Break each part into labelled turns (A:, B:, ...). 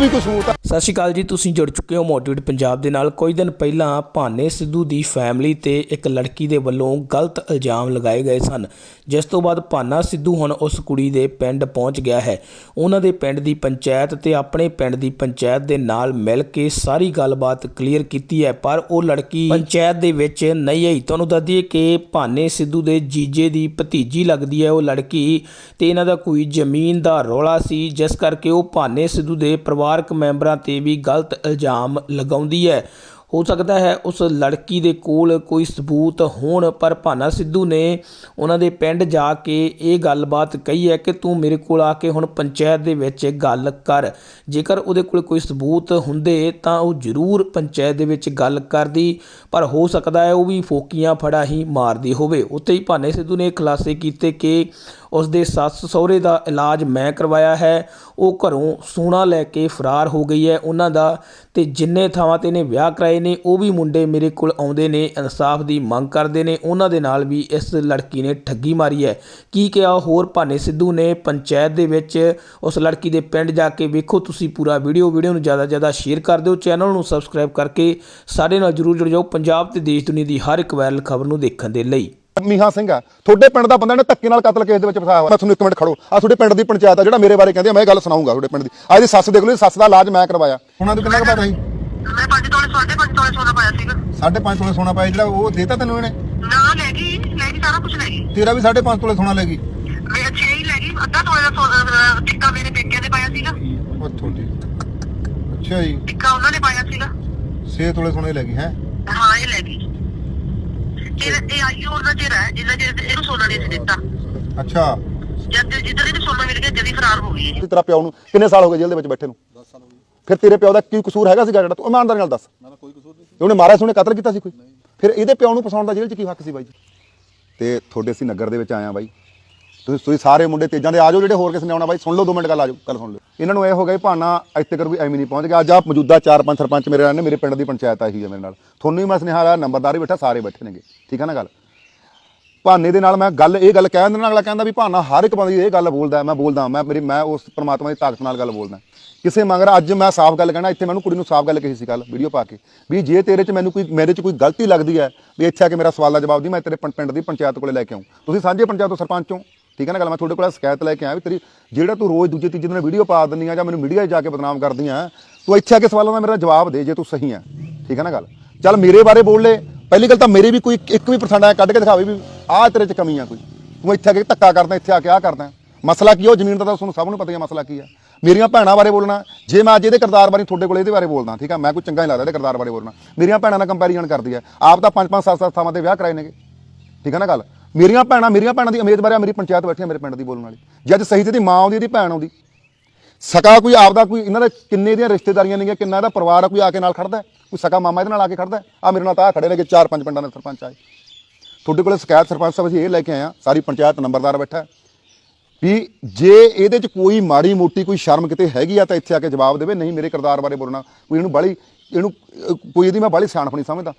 A: ਵੀ ਕੋਈ ਸਹੂਲਤ
B: ਸਤਿ ਸ਼੍ਰੀ ਅਕਾਲ ਜੀ, ਤੁਸੀਂ ਜੁੜ ਚੁੱਕੇ ਹੋ ਮੋਟੀਵੇਟ ਪੰਜਾਬ ਦੇ ਨਾਲ। ਕੁਝ ਦਿਨ ਪਹਿਲਾਂ ਭਾਨੇ ਸਿੱਧੂ ਦੀ ਫੈਮਿਲੀ ਤੇ ਇੱਕ ਲੜਕੀ ਦੇ ਵੱਲੋਂ ਗਲਤ ਇਲਜ਼ਾਮ ਲਗਾਏ ਗਏ ਸਨ। ਜਿਸ ਤੋਂ ਬਾਅਦ ਭਾਨਾ ਸਿੱਧੂ ਹੁਣ ਉਸ ਕੁੜੀ ਦੇ ਪਿੰਡ ਪਹੁੰਚ ਗਿਆ ਹੈ। ਉਹਨਾਂ ਦੇ ਪਿੰਡ ਦੀ ਪੰਚਾਇਤ ਤੇ ਆਪਣੇ ਪਿੰਡ ਦੀ ਪੰਚਾਇਤ ਦੇ ਨਾਲ ਮਿਲ ਕੇ ਸਾਰੀ ਗੱਲਬਾਤ ਕਲੀਅਰ ਕੀਤੀ ਹੈ। ਪਰ ਉਹ ਲੜਕੀ ਪੰਚਾਇਤ ਦੇ ਵਿੱਚ ਨਹੀਂ ਆਈ। ਤੁਹਾਨੂੰ ਦੱਸ ਦਈਏ ਕਿ ਭਾਨੇ ਸਿੱਧੂ ਦੇ ਜੀਜੇ ਦੀ ਭਤੀਜੀ ਲੱਗਦੀ ਹੈ। ਉਹ ਲੜਕੀ ਤੇ ਇਹਨਾਂ ਦਾ ਕੋਈ ਜ਼ਮੀਨ ਦਾ ਰੌਲਾ ਸੀ। ਜਿਸ ਕਰਕੇ ਉਹ ਭਾਨੇ ਸਿੱਧੂ ਦੇ ਪਰਿਵਾਰ ਪਰਿਵਾਰਕ ਮੈਂਬਰਾਂ ਤੇ ਵੀ ਗਲਤ ਇਲਜ਼ਾਮ ਲਗਾਉਂਦੀ ਹੈ। ਹੋ ਸਕਦਾ ਹੈ ਉਸ ਲੜਕੀ ਦੇ ਕੋਲ ਕੋਈ ਸਬੂਤ ਹੋਣ, ਪਰ ਭਾਨਾ ਸਿੱਧੂ ਨੇ ਉਹਨਾਂ ਦੇ ਪਿੰਡ ਜਾ ਕੇ ਇਹ ਗੱਲਬਾਤ ਕਹੀ ਹੈ ਕਿ ਤੂੰ ਮੇਰੇ ਕੋਲ ਆ ਕੇ ਹੁਣ ਪੰਚਾਇਤ ਦੇ ਵਿੱਚ ਗੱਲ ਕਰ। ਜੇਕਰ ਉਹਦੇ ਕੋਲ ਕੋਈ ਸਬੂਤ ਹੁੰਦੇ ਤਾਂ ਉਹ ਜ਼ਰੂਰ ਪੰਚਾਇਤ ਦੇ ਵਿੱਚ ਗੱਲ ਕਰਦੀ, ਪਰ ਹੋ ਸਕਦਾ ਹੈ ਉਹ ਵੀ ਫੋਕੀਆਂ ਫੜਾ ਹੀ ਮਾਰਦੀ ਹੋਵੇ। ਉੱਥੇ ਹੀ ਭਾਨੇ ਸਿੱਧੂ ਨੇ ਖੁਲਾਸੇ ਕੀਤੇ ਕਿ ਉਸ ਦੇ ਸੱਸ ਸਹੁਰੇ ਦਾ ਇਲਾਜ ਮੈਂ ਕਰਵਾਇਆ ਹੈ। ਉਹ ਘਰੋਂ ਸੋਨਾ ਲੈ ਕੇ ਫਰਾਰ ਹੋ ਗਈ ਹੈ। ਉਹਨਾਂ ਦਾ ਤੇ ਜਿੰਨੇ ਥਾਵਾਂ ਤੇ ਨੇ ਵਿਆਹ ਕਰਾਏ ਨੇ, ਉਹ ਵੀ ਮੁੰਡੇ ਮੇਰੇ ਕੋਲ ਆਉਂਦੇ ਨੇ, ਇਨਸਾਫ ਦੀ ਮੰਗ ਕਰਦੇ ਨੇ। ਉਹਨਾਂ ਦੇ ਨਾਲ ਵੀ ਇਸ ਲੜਕੀ ਨੇ ਠੱਗੀ ਮਾਰੀ ਹੈ। ਕੀ ਕਿਹਾ ਹੋਰ ਭਾਨੇ ਸਿੱਧੂ ਨੇ ਪੰਚਾਇਤ ਦੇ ਵਿੱਚ? ਉਸ ਲੜਕੀ ਦੇ ਪਿੰਡ ਜਾ ਕੇ ਵੇਖੋ, ਤੁਸੀਂ ਪੂਰਾ ਵੀਡੀਓ ਵੀਡੀਓ ਨੂੰ ਜ਼ਿਆਦਾ ਜ਼ਿਆਦਾ ਸ਼ੇਅਰ ਕਰ ਦਿਓ। ਚੈਨਲ ਨੂੰ ਸਬਸਕ੍ਰਾਈਬ ਕਰਕੇ ਸਾਡੇ ਨਾਲ ਜਰੂਰ ਜੁੜ ਜਾਓ। ਪੰਜਾਬ ਤੇ ਦੇਸ਼ ਦੁਨੀਆ ਦੀ ਹਰ ਇੱਕ ਵਾਇਰਲ ਖਬਰ ਨੂੰ ਦੇਖਣ ਦੇ ਲਈ।
A: ਮੀਹਾ ਸਿੰਘ ਆ ਤੁਹਾਡੇ ਪਿੰਡ ਦਾ ਬੰਦਾ ਨੇ ਧੱਕੇ ਨਾਲ ਕਤਲ ਕੇਸ ਦੇ ਵਿੱਚ ਫਸਾਇਆ ਹੋਇਆ। ਮੈਂ ਤੁਹਾਨੂੰ ਇੱਕ ਮਿੰਟ ਖੜੋ। ਆ ਤੁਹਾਡੇ ਪਿੰਡ ਦੀ ਪੰਚਾਇਤ ਆ ਜਿਹੜਾ ਮੇਰੇ ਬਾਰੇ ਕਹਿੰਦੇ ਆ ਮੈਂ ਇਹ ਗੱਲ ਸੁਣਾਉਂਗਾ ਤੁਹਾਡੇ ਪਿੰਡ ਦੀ। ਆ ਇਹਦੀ ਸੱਸ ਦੇਖ ਲਓ ਸੱਸ ਦਾ ਇਲਾਜ ਮੈਂ ਕਰਵਾਇਆ। ਉਹਨਾਂ ਨੂੰ ਕਿੰਨਾ ਕੁ ਪਤਾ ਸੀ?
C: ਮੈਂ ਪੰਜ ਤੋਲੇ ਸਾਢੇ ਪੰਜ ਤੋਲੇ ਸੋਨਾ ਪਾਇਆ ਸੀਗਾ।
A: 5.5 ਤੋਲੇ ਸੋਨਾ ਪਾਇਆ ਜਿਹੜਾ ਉਹ ਦੇਤਾ ਤੈਨੂੰ ਇਹਨੇ?
C: ਨਾ ਲੈ ਗਈ ਲੈ ਗਈ ਸਾਰਾ ਕੁਝ ਲੈ ਗਈ।
A: ਤੇਰਾ ਵੀ 5.5 ਤੋਲੇ ਸੋਨਾ ਲੈ ਗਈ?
C: ਮੈਂ ਛੇ ਹੀ ਲੈ ਗਈ ਅੱਧਾ ਤੋਲੇ ਦਾ ਸੋਨਾ ਟਿੱਕਾ ਮੇਰੇ ਪੇਕਿਆਂ ਨੇ ਪਾਇਆ ਸੀਗਾ।
A: ਉਹ ਤੁਹਾਡੀ ਅੱਛਾ ਜੀ।
C: ਟਿੱਕਾ ਉਹਨਾਂ ਨੇ ਪਾਇਆ ਸੀਗਾ।
A: 6 ਤੋਲੇ ਸੋਨੇ ਲੈ ਗਈ ਹੈ?
C: ਹਾਂ ਇਹ ਲੈ ਗਈ। ਇਹ ਇਹ ਆਈ ਉਹਨਾਂ ਚਿਰ ਹੈ ਜਿੰਨਾ ਚਿਰ ਇਹਨੂੰ ਸੋਨਾ ਨਹੀਂ ਸੀ ਦਿੱਤਾ।
A: ਅੱਛਾ।
C: ਜਦ ਜਿੱਦਾਂ ਇਹਨੂੰ ਸੋਨਾ ਮਿਲ ਗਿਆ ਜਦੀ ਫਰਾਰ ਹੋ ਗਈ ਇਹ।
A: ਤੇਰਾ ਪਿਓ ਨੂੰ ਕਿੰਨੇ ਸਾਲ ਹੋ ਗਏ ਜੇਲ੍ਹ ਦੇ ਵਿੱਚ ਬੈਠੇ ਨੂੰ? 10 ਸਾਲ ਹੋ ਗਏ। ਫਿਰ ਤੇਰੇ ਪਿਓ ਦਾ ਕੀ ਕਸੂਰ ਹੈਗਾ ਸੀਗਾ ਜਿਹੜਾ ਤੂੰ ਇਮਾਨਦਾਰੀ ਨਾਲ ਦੱਸ। ਨਾ ਕੋਈ ਕਸੂਰ ਨਹੀਂ ਉਹਨੇ ਮਾਰਿਆ ਸੀ ਉਹਨੇ ਕਤਲ ਕੀਤਾ ਸੀ ਕੋਈ? ਫਿਰ ਇਹਦੇ ਪਿਓ ਨੂੰ ਫਸਾਉਣ ਦਾ ਜੇਲ੍ਹ 'ਚ ਕੀ ਹੱਕ ਸੀ ਬਾਈ ਜੀ? ਤੇ ਤੁਹਾਡੇ ਅਸੀਂ ਨਗਰ ਦੇ ਵਿੱਚ ਆਏ ਆ ਬਾਈ। ਤੁਸੀਂ ਤੁਸੀਂ ਸਾਰੇ ਮੁੰਡੇ ਤੇਜਾਂ ਦੇ ਆਜੋ ਜਿਹੜੇ ਹੋਰ ਕਿਸੇ ਨੇ ਆਉਣਾ ਬਾਈ, ਸੁਣ ਲਓ 2 ਮਿੰਟ ਗੱਲ, ਆ ਗੱਲ ਸੁਣ ਲਓ। ਇਹਨਾਂ ਨੂੰ ਇਹ ਹੋ ਗਿਆ ਵੀ ਭਾਨਾ ਇੱਥੇ ਕਰ ਵੀ ਐਵੇਂ ਨਹੀਂ ਪਹੁੰਚ ਗਿਆ। ਅੱਜ ਆ ਮੌਜੂਦਾ ਚਾਰ ਪੰਜ ਸਰਪੰਚ ਮੇਰੇ ਨਾਲ ਨੇ, ਮੇਰੇ ਪਿੰਡ ਦੀ ਪੰਚਾਇਤ ਆਹੀ ਹੈ ਮੇਰੇ ਨਾਲ। ਤੁਹਾਨੂੰ ਵੀ ਮੈਂ ਸੁਨੇਹਾ ਆਇਆ ਨੰਬਰਦਾਰ ਵੀ ਬੈਠਾ, ਸਾਰੇ ਬੈਠੇ ਨੇਗੇ। ਠੀਕ ਹੈ ਨਾ ਗੱਲ? ਭਾਨੇ ਦੇ ਨਾਲ ਮੈਂ ਗੱਲ, ਇਹ ਗੱਲ ਕਹਿਣ ਦੇ ਨਾਲ ਅਗਲਾ ਕਹਿੰਦਾ ਵੀ ਭਾਨਾ ਹਰ ਇੱਕ ਬੰਦੇ ਦੀ ਇਹ ਗੱਲ ਬੋਲਦਾ, ਮੈਂ ਬੋਲਦਾ, ਮੈਂ ਮੇਰੀ, ਮੈਂ ਉਸ ਪਰਮਾਤਮਾ ਦੀ ਤਾਕਤ ਨਾਲ ਗੱਲ ਬੋਲਦਾ। ਕਿਸੇ ਮੰਗਰ ਅੱਜ ਮੈਂ ਸਾਫ਼ ਗੱਲ ਕਹਿਣਾ, ਇੱਥੇ ਮੈਨੂੰ ਕੁੜੀ ਨੂੰ ਸਾਫ਼ ਗੱਲ ਕਹੀ ਸੀ ਕੱਲ ਵੀਡੀਓ ਪਾ ਕੇ, ਵੀ ਜੇ ਤੇਰੇ 'ਚ ਮੈਨੂੰ ਕੋਈ, ਮੇਰੇ 'ਚ ਕੋਈ ਗਲਤੀ ਲੱਗਦੀ ਹੈ, ਵੀ ਇੱਥੇ ਆ ਕੇ ਮੇਰਾ ਸਵਾਲ ਦਾ ਜਵਾਬ ਦੀ, ਮੈਂ ਤੇਰੇ ਪਿੰ- ਪਿੰਡ ਦੀ ਪੰਚਾਇਤ ਕੋਲੇ ਲੈ ਕੇ ਆਉਂ ਤੁਸੀਂ ਸਾਂਝੇ ਪੰਚਾਇਤ ਤੋਂ ਸਰਪੰਚ ਹੋ। ਠੀਕ ਹੈ ਨਾ ਗੱਲ? ਮੈਂ ਤੁਹਾਡੇ ਕੋਲ ਸ਼ਿਕਾਇਤ ਲੈ ਕੇ ਆਇਆ ਵੀ ਤੇਰੀ ਜਿਹੜਾ ਤੂੰ ਰੋਜ਼ ਦੂਜੇ ਤੀਜੇ ਦਿਨ ਵੀਡੀਓ ਪਾ ਦਿੰਦੀ ਆ ਜਾਂ ਮੈਨੂੰ ਮੀਡੀਆ 'ਚ ਜਾ ਕੇ ਬਦਨਾਮ ਕਰਦੀ ਆ, ਤੂੰ ਇੱਥੇ ਆ ਕੇ ਸਵਾਲਾਂ ਦਾ ਮੇਰਾ ਜਵਾਬ ਦੇ ਜੇ ਤੂੰ ਸਹੀ ਆ। ਠੀਕ ਹੈ ਨਾ ਗੱਲ? ਚੱਲ ਮੇਰੇ ਬਾਰੇ ਬੋਲ ਲੈ। ਪਹਿਲੀ ਗੱਲ ਤਾਂ ਮੇਰੇ ਵੀ ਕੋਈ ਇੱਕ ਵੀ ਪਰਸੈਂਟ ਆ ਕੱਢ ਕੇ ਦਿਖਾਵੇ ਵੀ ਆਹ ਤੇਰੇ 'ਚ ਕਮੀ ਆ ਕੋਈ। ਤੂੰ ਇੱਥੇ ਆ ਕੇ ਧੱਕਾ ਕਰਦਾ, ਇੱਥੇ ਆ ਕੇ ਆਹ ਕਰਦਾ। ਮਸਲਾ ਕੀ ਉਹ ਜ਼ਮੀਨ ਦਾ ਤਾਂ ਤੁਹਾਨੂੰ ਸਭ ਨੂੰ ਪਤਾ ਹੀ ਆ ਮਸਲਾ ਕੀ ਆ। ਮੇਰੀਆਂ ਭੈਣਾਂ ਬਾਰੇ ਬੋਲਣਾ। ਜੇ ਮੈਂ ਅੱਜ ਇਹਦੇ ਕਿਰਦਾਰ ਬਾਰੇ ਤੁਹਾਡੇ ਕੋਲ ਇਹਦੇ ਬਾਰੇ ਬੋਲਦਾ, ਠੀਕ ਆ? ਮੈਂ ਕੋਈ ਚੰਗਾ ਨਹੀਂ ਲੱਗਦਾ ਇਹਦੇ ਕਿਰਦਾਰ ਬਾਰੇ ਬੋਲਣਾ। ਮੇਰੀਆਂ ਭੈਣਾਂ ਨਾਲ ਕੰਪੈਰੀਜ਼ਨ ਕਰਦੀ ਆ। ਆਪ ਤਾਂ ਪੰਜ ਪੰਜ ਸੱਤ ਸੱਤ ਥਾਵਾਂ ਤੇ ਵਿਆਹ ਕਰਾਏ ਨੇਗੇ। ਠੀਕ ਆ ਨਾ ਗੱਲ? ਮੇਰੀਆਂ ਭੈਣਾਂ ਮੇਰੀਆਂ ਭੈਣਾਂ ਦੀ ਅਮੀਰ ਬਾਰੇ ਮੇਰੀ ਪੰਚਾਇਤ ਬੈਠੀ ਮੇਰੇ ਪਿੰਡ ਦੀ ਬੋਲਣ ਵਾਲੀ। ਜੇ ਅੱਜ ਸਹੀ ਤੇ ਦੀ ਮਾਂ ਆਉਂਦੀ ਇਹਦੀ ਭੈਣ ਆਉਂਦੀ। ਸਕਾ ਕੋਈ ਆਪਦਾ ਕੋਈ, ਇਹਨਾਂ ਦੇ ਕਿੰਨੇ ਦੀਆਂ ਰਿਸ਼ਤੇਦਾਰੀਆਂ ਨੇਗੀਆਂ, ਕਿੰਨਾ ਇਹਦਾ ਪਰਿਵਾਰ ਆ, ਕੋਈ ਆ ਕੇ ਨਾਲ ਖੜਦਾ ਕੋਈ ਸਕਾ ਮਾਮਾ ਇਹਦੇ ਨਾਲ ਆ ਕੇ ਖੜਦਾ ਆ ਮੇਰੇ ਨਾਲ ਤਾਂ ਆਹ ਖੜੇ ਨੇ ਕਿ ਚਾਰ ਪੰਜ ਪਿੰਡਾਂ ਦੇ ਸਰਪੰਚ ਆਏ। ਤੁਹਾਡੇ ਕੋਲੇ ਸ਼ਿਕਾਇਤ ਸਰਪੰਚ ਸਾਹਿਬ, ਅਸੀਂ ਇਹ ਲੈ ਕੇ ਆਏ ਆ ਸਾਰੀ ਪੰਚਾਇਤ ਨੰਬਰਦਾਰ ਬੈਠਾ ਵੀ ਜੇ ਇਹਦੇ ਚ ਕੋਈ ਮਾੜੀ ਮੋਟੀ ਕੋਈ ਸ਼ਰਮ ਕਿਤੇ ਹੈਗੀ ਆ, ਤਾਂ ਇੱਥੇ ਆ ਕੇ ਜਵਾਬ ਦੇਵੇ, ਨਹੀਂ ਮੇਰੇ ਕਿਰਦਾਰ ਬਾਰੇ ਬੋਲਣਾ। ਕੋਈ ਇਹਨੂੰ ਬਾਲੀ, ਇਹਨੂੰ ਕੋਈ ਇਹਦੀ ਮੈਂ ਬਾਲੀ ਸਿਆਣਪ ਨਹੀਂ ਸਮਝਦਾ।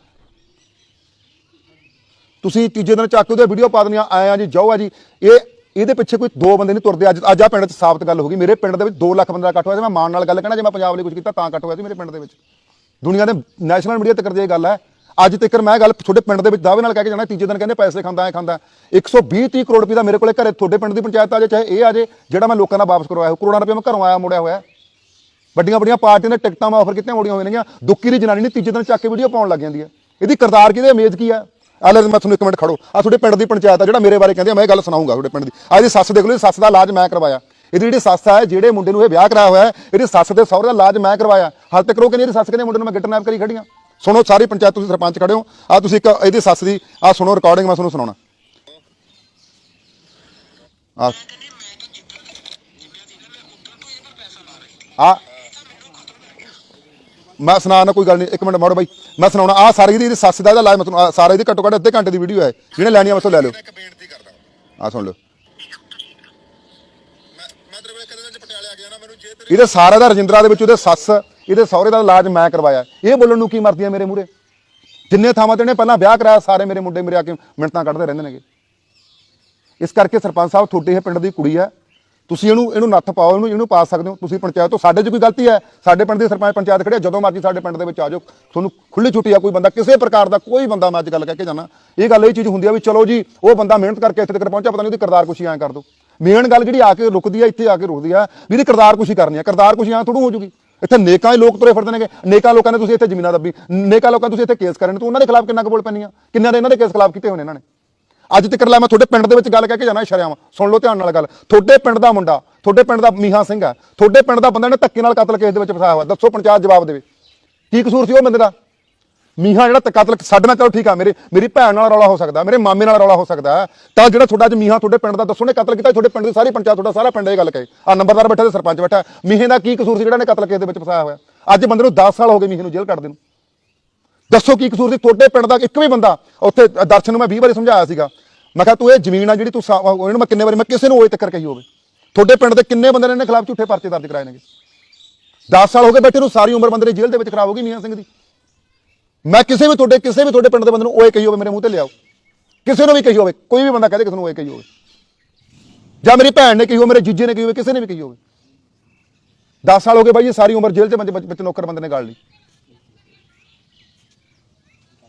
A: ਤੁਸੀਂ ਤੀਜੇ ਦਿਨ ਚੱਕ ਕੇ ਉਹਦੇ ਵੀਡੀਓ ਪਾ ਦਿੰਦੀਆਂ ਆਏ ਆ ਜੀ, ਜਾਓ ਆ ਜੀ। ਇਹ, ਇਹਦੇ ਪਿੱਛੇ ਕੋਈ ਦੋ ਬੰਦੇ ਨਹੀਂ ਤੁਰਦੇ, ਅੱਜ ਅੱਜ ਆ ਪਿੰਡ 'ਚ ਸਾਬਤ ਗੱਲ ਹੋ ਗਈ। ਮੇਰੇ ਪਿੰਡ ਦੇ ਵਿੱਚ 2 ਲੱਖ ਬੰਦਾ ਇਕੱਠ ਹੋਇਆ ਸੀ, ਮੈਂ ਮਾਣ ਨਾਲ ਗੱਲ ਕਹਿਣਾ ਜੇ ਮੈਂ ਪੰਜਾਬ ਲਈ ਕੁਝ ਕੀਤਾ ਤਾਂ ਇਕੱਠ ਹੋਇਆ ਸੀ ਮੇਰੇ ਪਿੰਡ ਦੇ ਵਿੱਚ। ਦੁਨੀਆ ਦੇ ਨੈਸ਼ਨਲ ਮੀਡੀਆ ਤੱਕ ਦੀ ਇਹ ਗੱਲ ਹੈ। ਅੱਜ ਤੱਕ ਮੈਂ ਗੱਲ ਤੁਹਾਡੇ ਪਿੰਡ ਦੇ ਵਿੱਚ ਦਾਅਵੇ ਨਾਲ ਕਹਿ ਕੇ ਜਾਣਾ, ਤੀਜੇ ਦਿਨ ਕਹਿੰਦੇ ਪੈਸੇ ਖਾਂਦਾ, ਐ ਖਾਂਦਾ। 120 30 ਕਰੋੜ ਰੁਪਏ ਦਾ ਮੇਰੇ ਕੋਲੇ ਘਰੇ ਤੁਹਾਡੇ ਪਿੰਡ ਦੀ ਪੰਚਾਇਤ ਆ ਜੇ, ਚਾਹੇ ਇਹ ਆ ਜੇ, ਜਿਹੜਾ ਮੈਂ ਲੋਕਾਂ ਦਾ ਵਾਪਸ ਕਰਵਾਇਆ ਹੋ ਕਰੋੜਾਂ ਰੁਪਏ ਮੈਂ ਘਰੋਂ ਆਇਆ, ਮੁੜਿਆ ਹੋਇਆ। ਵੱਡੀਆਂ ਵੱਡੀਆਂ ਪਾਰਟੀਆਂ ਨੇ ਟਿਕਟਾਂ ਮੈਂ ਆਫਰ ਕੀਤੀਆਂ, ਮੋੜੀਆਂ ਹੋਈਆਂ ਨੇਗੀਆਂ। ਦੁੱਕੀ ਦੀ ਜਨਾਨੀ ਨੇ ਤੀਜੇ ਦਿਨ ਚੱਕ ਕੇ ਵੀਡੀਓ ਪਾਉਣ ਲੱਗ ਜਾਂਦੀ ਹੈ। ਇਹਦੀ ਕਰਤਾਰ ਕਿਹਦੇ ਅਮੇਜ ਕੀ ਆ? ਆ ਲੈ ਮੈਂ ਤੁਹਾਨੂੰ ਇੱਕ ਮਿੰਟ ਖੜੋ। ਆ ਤੁਹਾਡੇ ਪਿੰਡ ਦੀ ਪੰਚਾਇਤ ਆ ਜਿਹੜਾ ਮੇਰੇ ਬਾਰੇ ਕਹਿੰਦੇ ਆ ਮੈਂ ਗੱਲ ਸੁਣਾਉਂਗਾ ਤੁਹਾਡੇ ਪਿੰਡ ਦੀ। ਆ ਇਹਦੀ ਸੱਸ ਦੇਖ ਲਓ ਸੱਸ ਦਾ ਇਲਾਜ ਮੈਂ ਕਰਵਾਇਆ। ਇਹਦੀ ਜਿਹੜੀ ਸੱਸ ਹੈ ਜਿਹੜੇ ਮੁੰਡੇ ਨੂੰ ਇਹ ਵਿਆਹ ਕਰਾਇਆ ਹੋਇਆ ਇਹਦੀ ਸੱਸ ਦੇ ਸਹੁਰੇ ਦਾ ਇਲਾਜ ਮੈਂ ਕਰਵਾਇਆ। ਹਾਲ ਤੱਕ ਰੋ ਕੇ ਇਹਦੀ ਸੱਸ ਕਹਿੰਦੇ ਮੁੰਡੇ ਨੂੰ ਮੈਂ ਗਿੱਟ ਨਾਪ ਕਰੀ ਖੜੀਆਂ। ਸੁਣੋ ਸਾਰੀ ਪੰਚਾਇਤ ਤੁਸੀਂ ਸਰਪੰਚ ਖੜੇ ਹੋ। ਆ ਤੁਸੀਂ ਇੱਕ ਇਹਦੀ ਸੱਸ ਦੀ ਆ ਸੁਣੋ ਰਿਕਾਰਡਿੰਗ ਮੈਂ ਤੁਹਾਨੂੰ ਸੁਣਾਉਣਾ। ਆ ਆ ਮੈਂ ਸੁਣਾਉਣਾ ਕੋਈ ਗੱਲ ਨਹੀਂ ਇੱਕ ਮਿੰਟ ਮੋੜੋ ਬਾਈ। ਮੈਂ ਸੁਣਾਉਣਾ ਆ ਸਾਰੀ ਇਹਦੀ ਸੱਸ ਦਾ ਇਹਦਾ ਲਾਈਵ ਮੈਂ ਤੁਹਾਨੂੰ ਸਾਰਾ ਇਹਦੀ ਘੱਟੋ ਘੱਟ ਅੱਧੇ ਘੰਟੇ ਦੀ ਵੀਡੀਓ ਹੈ। ਜਿਹਨੇ ਲੈਣੀ ਆ ਮੈਥੋਂ ਲੈ ਲਓ।
D: ਇੱਕ ਬੇਨਤੀ ਕਰਦਾ।
A: ਆ ਸੁਣ ਲਓ। ਇਹਦੇ ਸਾਰਾ ਦਾ ਰਜਿੰਦਰਾ ਦੇ ਵਿੱਚ ਉਹਦੇ ਸੱਸ ਇਹਦੇ ਸਹੁਰੇ ਦਾ ਇਲਾਜ ਮੈਂ ਕਰਵਾਇਆ। ਇਹ ਬੋਲਣ ਨੂੰ ਕੀ ਮਰਦੀ ਆ ਮੇਰੇ ਮੂਰੇ ਜਿੰਨੇ ਥਾਵਾਂ ਤੇ ਇਹਨੇ ਪਹਿਲਾਂ ਵਿਆਹ ਕਰਾਇਆ ਸਾਰੇ ਮੇਰੇ ਮੁੰਡੇ ਮੇਰੇ ਆ ਕੇ ਮਿੰਟਾਂ ਕੱਢਦੇ ਰਹਿੰਦੇ ਨੇਗੇ। ਇਸ ਕਰਕੇ ਸਰਪੰਚ ਸਾਹਿਬ ਤੁਹਾਡੇ ਇਹ ਪਿੰਡ ਦੀ ਕੁੜੀ ਹੈ। ਤੁਸੀਂ ਇਹਨੂੰ ਇਹਨੂੰ ਨੱਥ ਪਾਓ, ਇਹਨੂੰ ਇਹਨੂੰ ਪਾ ਸਕਦੇ ਹੋ। ਤੁਸੀਂ ਪੰਚਾਇਤ ਤੋਂ, ਸਾਡੇ 'ਚ ਕੋਈ ਗਲਤੀ ਹੈ। ਸਾਡੇ ਪਿੰਡ ਦੇ ਸਰਪੰਚ ਪੰਚਾਇਤ ਖੜੇ ਜਦੋਂ ਮਰਜ਼ੀ ਸਾਡੇ ਪਿੰਡ ਦੇ ਵਿੱਚ ਆ ਜਾਓ। ਤੁਹਾਨੂੰ ਖੁੱਲੀ ਛੁੱਟੀ ਆ ਕੋਈ ਬੰਦਾ, ਕਿਸੇ ਪ੍ਰਕਾਰ ਦਾ ਕੋਈ ਬੰਦਾ ਮੈਂ ਅੱਜ ਗੱਲ ਕਹਿ ਕੇ ਜਾਣਾ ਇਹ ਗੱਲ ਇਹ ਚੀਜ਼ ਹੁੰਦੀ ਆ ਵੀ ਚਲੋ ਜੀ, ਉਹ ਬੰਦਾ ਮਿਹਨਤ ਕਰਕੇ ਇੱਥੇ ਤੱਕ ਪਹੁੰਚਿਆ, ਪਤਾ ਨਹੀਂ ਉਹਦੀ ਕਰਦਾਰ ਕੁਸ਼ੀ ਐਂ ਕਰ ਦੋ ਮੇਨ ਗੱਲ ਜਿਹੜੀ ਆ ਕੇ ਰੁਕਦੀ ਆ, ਇੱਥੇ ਆ ਕੇ ਰੁਕਦੀ ਆ, ਵੀ ਇਹਦੀ ਕਰਦਾਰ ਕੁਸ਼ੀ ਕਰਨੀ ਆ। ਕਰਦਾਰ ਕੁਸ਼ੀ ਐਂ ਥੋੜੂ ਹੋ ਜੂਗੀ। ਇੱਥੇ ਨੇਕਾਂ ਹੀ ਲੋਕ ਤੁਰੇ ਫਿਰਦੇ ਨੇਗੇ। ਨੇਕਾਂ ਲੋਕਾਂ ਨੇ ਤੁਸੀਂ ਇੱਥੇ ਜ਼ਮੀਨਾਂ ਦੱਬੀ, ਨੇਕਾਂ ਲੋਕਾਂ ਤੁਸੀਂ ਇੱਥੇ ਕੇਸ ਕਰਨ ਤੂੰ ਉਹਨਾਂ ਦੇ ਖਿਲਾਫ ਕਿੰਨਾ ਕੁ ਬੋਲ ਪੈਣੀ ਆ? ਕਿੰਨਿਆਂ ਦੇ, ਇਹਨਾਂ ਦੇ ਕੇਸ ਖਿਲਾਫ ਕੀਤੇ ਹੋਣੇ ਇਹਨਾਂ ਨੇ? ਅੱਜ ਤੱਕ ਲੈ ਮੈਂ ਤੁਹਾਡੇ ਪਿੰਡ ਦੇ ਵਿੱਚ ਗੱਲ ਕਹਿ ਕੇ ਜਾਣਾ ਸ਼ਰਿਆਮ ਸੁਣ ਲਓ ਧਿਆਨ ਨਾਲ ਗੱਲ। ਤੁਹਾਡੇ ਪਿੰਡ ਦਾ ਮੁੰਡਾ, ਤੁਹਾਡੇ ਪਿੰਡ ਦਾ ਮੀਹਾ ਸਿੰਘ ਆ ਤੁਹਾਡੇ ਪਿੰਡ ਦਾ ਬੰਦਾ ਨੇ ਧੱਕੇ ਨਾਲ ਕਤਲ ਕੇਸ ਦੇ ਵਿੱਚ ਫਸਾਇਆ ਹੋਇਆ। ਦੱਸੋ ਪੰਚਾਇਤ ਜਵਾਬ ਦੇਵੇ। ਕੀ ਕਸੂਰ ਸੀ ਉਹ ਬੰਦੇ ਦਾ? ਮੀਹਾ ਜਿਹੜਾ ਕਤਲ ਸਾਡੇ ਨਾਲ ਚਲੋ ਠੀਕ ਆ, ਮੇਰੇ, ਮੇਰੀ ਭੈਣ ਨਾਲ ਰੌਲਾ ਹੋ ਸਕਦਾ, ਮੇਰੇ ਮਾਮੇ ਨਾਲ ਰੌਲਾ ਹੋ ਸਕਦਾ। ਤਾਂ ਜਿਹੜਾ ਤੁਹਾਡਾ ਅੱਜ ਮੀਹਾ ਤੁਹਾਡੇ ਪਿੰਡ ਦਾ, ਦੱਸੋ ਨੇ ਕਤਲ ਕੀਤਾ, ਤੁਹਾਡੇ ਪਿੰਡ ਦੀ ਸਾਰੀ ਪੰਚਾਇਤ, ਤੁਹਾਡਾ ਸਾਰਾ ਪਿੰਡ ਇਹ ਗੱਲ ਕਹੇ। ਆ ਨੰਬਰਦਾਰ ਬੈਠਾ ਤੇ ਸਰਪੰਚ ਬੈਠਾ। ਮੀਹੇ ਦਾ ਕੀ ਕਸੂਰ ਸੀ ਜਿਹੜਾ ਨੇ ਕਤਲ ਕੇਸ ਦੇ ਵਿੱਚ ਫਸਾਇਆ ਹੋਇਆ? ਅੱਜ ਬੰਦੇ ਨੂੰ 10 ਸਾਲ ਹੋ ਗਏ ਮੀਹੇ ਨੂੰ ਜੇਲ੍ਹ ਕੱਟਦੇ ਨੂੰ। ਦੱਸੋ ਕੀ ਕਸੂਰ ਸੀ? ਤੁਹਾਡੇ ਪਿੰਡ ਦਾ ਇੱਕ ਵੀ ਬੰਦਾ ਉੱਥੇ ਦਰਸ਼ਨ ਨੂੰ ਮੈਂ 20 ਵਾਰੀ ਸਮਝਾਇਆ ਸੀਗਾ। ਮੈਂ ਕਿਹਾ, ਤੂੰ ਇਹ ਜ਼ਮੀਨ ਆ ਜਿਹੜੀ ਤੂੰ ਸਾ- ਇਹਨੂੰ ਮੈਂ ਕਿੰਨੇ ਵਾਰੀ, ਮੈਂ ਕਿਸੇ ਨੂੰ ਓਏ ਤੱਕਰ ਕਹੀ ਹੋਵੇ। ਤੁਹਾਡੇ ਪਿੰਡ ਦੇ ਕਿੰਨੇ ਬੰਦੇ ਨੇ ਇਹਨੇ ਖਿਲਾਫ ਝੂਠੇ ਪਰਚੇ ਦਰਜ ਕਰਾਏ ਨੇਗੇ? 10 ਸਾਲ ਹੋ ਗਏ ਬੈਠੇ ਨੂੰ, ਸਾਰੀ ਉਮਰ ਬੰਦੇ ਦੀ ਜੇਲ੍ਹ ਦੇ ਵਿੱਚ ਖਰਾਬ ਹੋ ਗਈ ਮੀਆਂ ਸਿੰਘ ਦੀ। ਮੈਂ ਕਿਸੇ ਵੀ ਤੁਹਾਡੇ, ਕਿਸੇ ਵੀ ਤੁਹਾਡੇ ਪਿੰਡ ਦੇ ਬੰਦੇ ਨੂੰ ਓਏ ਕਹੀ ਹੋਵੇ, ਮੇਰੇ ਮੂੰਹ ਤੇ ਲਿਆਓ। ਕਿਸੇ ਨੂੰ ਵੀ ਕਹੀ ਹੋਵੇ, ਕੋਈ ਵੀ ਬੰਦਾ ਕਹਦੇ ਕਿਸੇ ਨੂੰ ਓਏ ਕਹੀ ਹੋਵੇ। ਜਾਂ ਮੇਰੀ ਭੈਣ ਨੇ ਕਹੀ ਹੋਵੇ, ਮੇਰੇ ਜੀਜੇ ਨੇ ਕਹੀ ਹੋਵੇ, ਕਿਸੇ ਨੇ ਵੀ ਕਹੀ ਹੋਵੇ। 10 ਸਾਲ ਹੋ ਗਏ ਬਾਈ ਇਹ ਸਾਰੀ ਉਮਰ ਜੇਲ੍ਹ 'ਚ ਵਿੱਚ ਨੌਕਰ ਬੰਦੇ ਨੇ ਗਾਲ ਲਈ।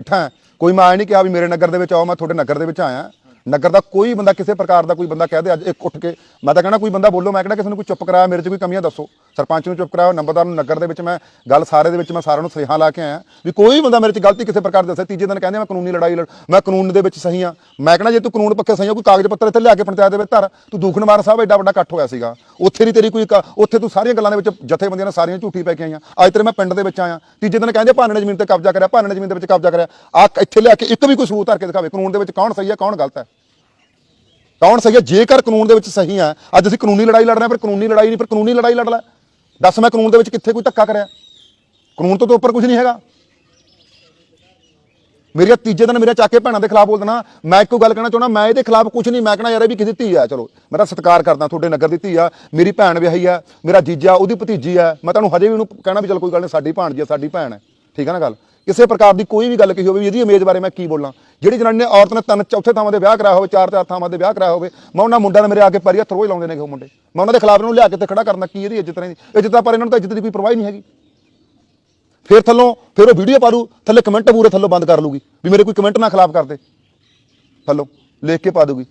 A: ਠਾਂ ਕੋਈ ਮੈਂ ਨਹੀਂ ਕਿਹਾ ਵੀ ਮੇਰੇ ਨਗਰ ਦੇ ਵਿੱਚ ਆਓ, ਮੈਂ ਤੁਹਾਡੇ ਨਗਰ ਦੇ ਵਿੱਚ ਆਇਆ। ਨਗਰ ਦਾ ਕੋਈ ਬੰਦਾ ਕਿਸੇ ਪ੍ਰਕਾਰ ਦਾ ਕੋਈ ਬੰਦਾ ਕਹਿ ਦੇ, ਅੱਜ ਇੱਕ ਉੱਠ ਕੇ ਮੈਂ ਤਾਂ ਕਹਿਣਾ ਕੋਈ ਬੰਦਾ ਬੋਲੋ, ਮੈਂ ਕਹਿਣਾ ਕਿਸੇ ਨੂੰ ਕੋਈ ਚੁੱਪ ਕਰਾਇਆ, ਮੇਰੇ 'ਚ ਕੋਈ ਕਮੀਆਂ ਦੱਸੋ। ਸਰਪੰਚ ਨੂੰ ਚੁੱਪ ਕਰਾਇਆ, ਨੰਬਰਦਾਰ ਨੂੰ ਨਗਰ ਦੇ ਵਿੱਚ ਮੈਂ ਗੱਲ ਸਾਰੇ ਦੇ ਵਿੱਚ ਮੈਂ ਸਾਰਿਆਂ ਨੂੰ ਸੁਨੇਹਾ ਲਾ ਕੇ ਆਇਆ ਵੀ ਕੋਈ ਬੰਦਾ ਮੇਰੇ 'ਚ ਗਲਤੀ ਕਿਸੇ ਪ੍ਰਕਾਰ ਦੀ ਦੱਸੇ। ਤੀਜੇ ਦਿਨ ਕਹਿੰਦੇ ਮੈਂ ਕਾਨੂੰਨੀ ਲੜਾਈ ਲੜ, ਮੈਂ ਕਾਨੂੰਨ ਦੇ ਵਿੱਚ ਸਹੀ ਆ। ਮੈਂ ਕਹਿਣਾ ਜੇ ਤੂੰ ਕਾਨੂੰਨ ਪੱਖੇ ਸਹੀ ਆ, ਕੋਈ ਕਾਗਜ਼ ਪੱਤਰ ਇੱਥੇ ਲਿਆ ਕੇ ਪੰਚਾਇਤ ਦੇ ਵਿੱਚ ਧਰ। ਤੂੰ ਦੂਖਨਮਾਰ ਸਾਹਿਬ ਐਡਾ ਵੱਡਾ ਇਕੱਠ ਹੋਇਆ ਸੀਗਾ। ਉੱਥੇ ਦੀ ਤੇਰੀ ਕੋਈ ਕ- ਉੱਥੇ ਤੂੰ ਸਾਰੀਆਂ ਗੱਲਾਂ ਦੇ ਵਿੱਚ ਜਥੇਬੰਦੀਆਂ ਨੇ ਸਾਰੀਆਂ ਝੂਠੀ ਪੈ ਕੇ ਆਈਆਂ। ਅੱਜ ਤੇਰੇ ਮੈਂ ਪਿੰਡ ਦੇ ਵਿੱਚ ਆਇਆ। ਤੀਜੇ ਦਿਨ ਕਹਿੰਦੇ ਭਾਨੇ ਨੇ ਜ਼ਮੀਨ ਤੇ ਕਬਜ਼ਾ ਕਰਿਆ, ਭਾਨੇ ਨੇ ਜ਼ਮੀਨ ਦੇ ਵਿੱਚ ਕਬਜ਼ਾ ਕਰਿਆ। ਆ ਇੱਥੇ ਲਿਆ ਕੇ ਇੱਕ ਵੀ ਕੋਈ ਸਬੂਤ ਧਰ ਕੇ ਦਿਖਾਵੇ, ਕਾਨੂੰਨ ਦੇ ਵਿੱਚ ਕੌਣ ਸਹੀ ਹੈ ਕੌਣ ਗਲਤ ਹੈ ਕੌਣ ਸਹੀ ਹੈ? ਜੇਕਰ ਕਾਨੂੰਨ ਦੇ ਵਿੱਚ ਸਹੀ ਹੈ, ਅੱਜ ਅਸੀਂ ਕਾਨੂੰਨੀ ਲੜਾਈ ਲੜ ਰਹੇ ਹਾਂ, ਫਿਰ ਕਾਨੂੰਨੀ ਲੜਾਈ ਨਹੀਂ, ਫਿਰ ਕਾਨੂੰਨੀ ਲੜਾਈ ਲੜ ਲੈ। ਦੱਸ ਮੈਂ ਕਾਨੂੰਨ ਦੇ ਵਿੱਚ ਕਿੱਥੇ ਕੋਈ ਧੱਕਾ ਕਰਿਆ? ਕਾਨੂੰਨ ਤੋਂ ਤਾਂ ਉੱਪਰ ਕੁਝ ਨਹੀਂ ਹੈਗਾ। ਮੇਰੀਆਂ ਤੀਜੇ ਦਿਨ ਮੇਰੇ ਚਾਕੇ ਭੈਣਾਂ ਦੇ ਖਿਲਾਫ ਬੋਲ ਦੇਣਾ। ਮੈਂ ਇੱਕੋ ਗੱਲ ਕਹਿਣਾ ਚਾਹੁੰਦਾ, ਮੈਂ ਇਹਦੇ ਖਿਲਾਫ ਕੁਝ ਨਹੀਂ, ਮੈਂ ਕਹਿਣਾ ਯਾਰ ਇਹ ਵੀ ਕਿਸੇ ਦੀ ਧੀ ਆ ਚਲੋ, ਮੈਂ ਤਾਂ ਸਤਿਕਾਰ ਕਰਦਾ ਤੁਹਾਡੇ ਨਗਰ ਦੀ ਧੀ ਆ। ਮੇਰੀ ਭੈਣ ਵਿਆਹੀ ਆ, ਮੇਰਾ ਜੀਜਾ, ਉਹਦੀ ਭਤੀਜੀ ਆ। ਮੈਂ ਤੁਹਾਨੂੰ ਹਜੇ ਵੀ ਉਹਨੂੰ ਕਹਿਣਾ ਵੀ ਚਲ ਕੋਈ ਗੱਲ ਨਹੀਂ, ਸਾਡੀ ਭਾਣਜੀ ਆ, ਸਾਡੀ ਭੈਣ ਹੈ। ਠੀਕ ਹੈ ਨਾ ਗੱਲ? ਕਿਸੇ ਪ੍ਰਕਾਰ ਦੀ ਕੋਈ ਵੀ ਗੱਲ ਕਹੀ ਹੋਵੇ ਵੀ ਇਹਦੀ ਇਮੇਜ ਬਾਰੇ ਮੈਂ ਕੀ ਬੋਲਾਂ। ਜਿਹੜੀ ਜਨਾਨੀ ਨੇ ਔਰਤ ਨੇ ਤਿੰਨ ਚੌਥੇ ਥਾਵਾਂ ਦੇ ਵਿਆਹ ਕਰਾਇਆ ਹੋਵੇ, ਚਾਰ ਚਾਰ ਥਾਵਾਂ ਦੇ ਵਿਆਹ ਕਰਾਇਆ ਹੋਵੇ, ਮੈਂ ਉਹਨਾਂ ਮੁੰਡਿਆਂ ਦੇ ਮੇਰੇ ਆ ਕੇ ਪੈਰੀ ਹੱਥ ਰੋਜ਼ ਲਾਉਂਦੇ ਨੇ ਉਹ ਮੁੰਡੇ। ਮੈਂ ਉਹਨਾਂ ਦੇ ਖਿਲਾਫ ਇਹਨੂੰ ਲਿਆ ਕੇ ਤੇ ਖੜਾ ਕਰਨਾ, ਕੀ ਇਹਦੀ ਇੱਜ਼ਤ ਨਹੀਂ ਇੱਜ਼ਤ ਤਾਂ ਪਰ ਇਹਨਾਂ ਨੂੰ ਤਾਂ ਇੱਜ਼ਤ ਦੀ ਕੋਈ ਪਰਵਾਹ ਹੀ ਨਹੀਂ ਹੈਗੀ। ਫਿਰ ਥੱਲੋਂ ਫਿਰ ਉਹ ਵੀਡੀਓ ਪਾ ਦੂ, ਥੱਲੇ ਕਮੈਂਟ ਪੂਰੇ ਥੱਲੋਂ ਬੰਦ ਕਰ ਲੂਗੀ ਵੀ ਮੇਰੇ ਕੋਈ ਕਮੈਂਟ ਨਾ ਖਿਲਾਫ ਕਰਦੇ ਥੱਲੋਂ ਲਿਖ ਕੇ ਪਾ ਦੂਗੀ